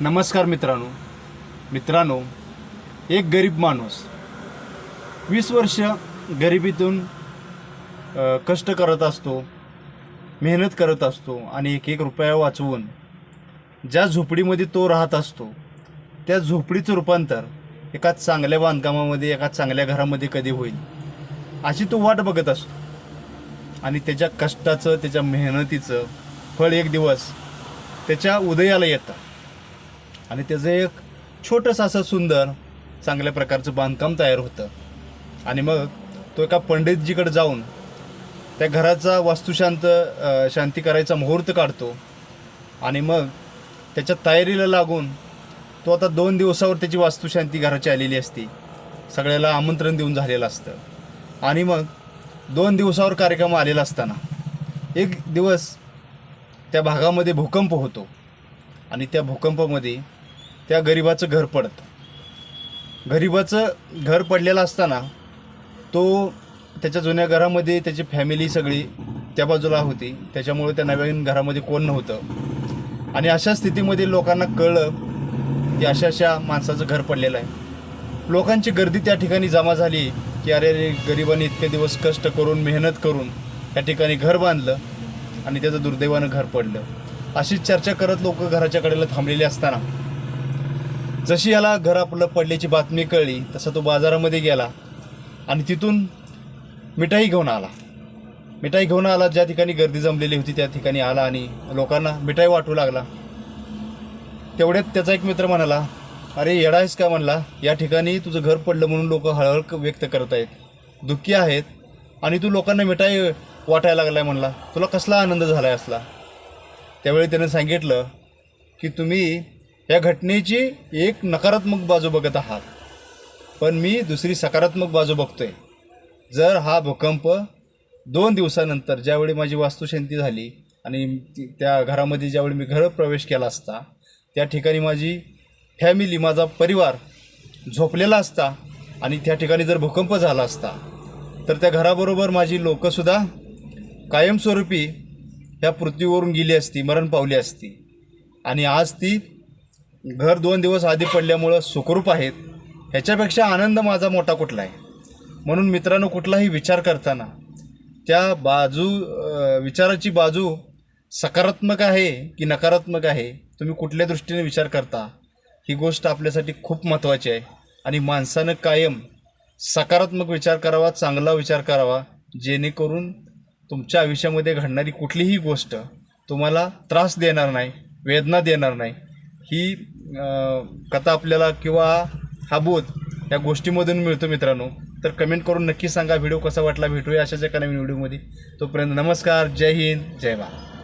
नमस्कार मित्रांनो. मित्रांनो एक गरीब माणूस वीस वर्ष गरिबीतून कष्ट करत असतो मेहनत करत असतो आणि एक एक रुपया वाचवून ज्या झोपडीमध्ये तो राहत असतो त्या झोपडीचं रूपांतर एका चांगल्या बांधकामामध्ये एका चांगल्या घरामध्ये कधी होईल अशी तो वाट बघत असतो. आणि त्याच्या कष्टाचं त्याच्या मेहनतीचं फळ एक दिवस त्याच्या उदयाला येतं. आणि त्याचं एक छोटंसं असं सुंदर चांगल्या प्रकारचं बांधकाम तयार होतं. आणि मग तो एका पंडितजीकडे जाऊन त्या घराचा वास्तुशांत शांती करायचा मुहूर्त काढतो. आणि मग त्याच्या तयारीला लागून तो आता दोन दिवसावर त्याची वास्तुशांती घराची आलेली असते. सगळ्याला आमंत्रण देऊन झालेलं असतं. आणि मग दोन दिवसावर कार्यक्रम आलेला असताना एक दिवस त्या भागामध्ये भूकंप होतो. आणि त्या भूकंपामध्ये त्या गरिबाचं घर पडतं. गरिबाचं घर पडलेलं असताना तो त्याच्या जुन्या घरामध्ये त्याची फॅमिली सगळी त्या बाजूला होती. त्याच्यामुळे त्या नवीन घरामध्ये कोण नव्हतं. आणि अशा स्थितीमध्ये लोकांना कळलं की अशा अशा माणसाचं घर पडलेलं आहे. लोकांची गर्दी त्या ठिकाणी जमा झाली की अरे रे गरिबांनी इतके दिवस कष्ट करून मेहनत करून त्या ठिकाणी घर बांधलं आणि त्याचं दुर्दैवानं घर पडलं. अशीच चर्चा करत लोक घराच्या कडेला थांबलेली असताना जशी याला घर आपलं पडल्याची बातमी कळली तसा तो बाजारामध्ये गेला आणि तिथून मिठाई घेऊन आला. मिठाई घेऊन आला ज्या ठिकाणी गर्दी जमलेली होती त्या ठिकाणी आला आणि लोकांना मिठाई वाटू लागला. तेवढ्यात त्याचा एक मित्र म्हणाला अरे येडा आहेस का? म्हणला या ठिकाणी तुझं घर पडलं म्हणून लोक हळहळ व्यक्त करत आहेत. दुःखी आहेत आणि तू लोकांना मिठाई वाटायला लागलाय म्हणला. तुला कसला आनंद झाला आहे असला? त्यावेळी त्याने सांगितलं की तुम्ही या घटनेची एक नकारात्मक बाजू बघत आहात. पण मी दुसरी सकारात्मक बाजू बघतो आहे जर हा भूकंप दोन दिवसानंतर ज्यावेळी माझी वास्तुशांती झाली आणि ती- त्या घरामध्ये ज्यावेळी मी घर प्रवेश केला असता त्या ठिकाणी माझी फॅमिली माझा परिवार झोपलेला असता आणि त्या ठिकाणी जर भूकंप झाला असता तर त्या घराबरोबर माझी लोकंसुद्धा कायमस्वरूपी ह्या पृथ्वीवरून गेली असती मरण पावली असती. आणि आज ती घर दोन दिवस आधी पडल्यामुळं सुखरूप आहेत. ह्याच्यापेक्षा आनंद माझा मोठा कुठला आहे? म्हणून मित्रांनो कुठलाही विचार करताना त्या बाजू विचाराची बाजू सकारात्मक आहे की नकारात्मक आहे तुम्ही कुठल्या दृष्टीने विचार करता ही गोष्ट आपल्यासाठी खूप महत्त्वाची आहे. आणि माणसानं कायम सकारात्मक विचार करावा चांगला विचार करावा जेणेकरून तुमच्या आयुष्यामध्ये घडणारी कुठलीही गोष्ट तुम्हाला त्रास देणार नाही वेदना देणार नाही. ही कथा आपल्याला किंवा हा बोध या गोष्टीमधून मिळतो मित्रांनो. तर कमेंट करून नक्की सांगा व्हिडिओ कसा वाटला भेटूया अशाच एका नवीन व्हिडिओमध्ये तोपर्यंत नमस्कार जय हिंद जय भारत.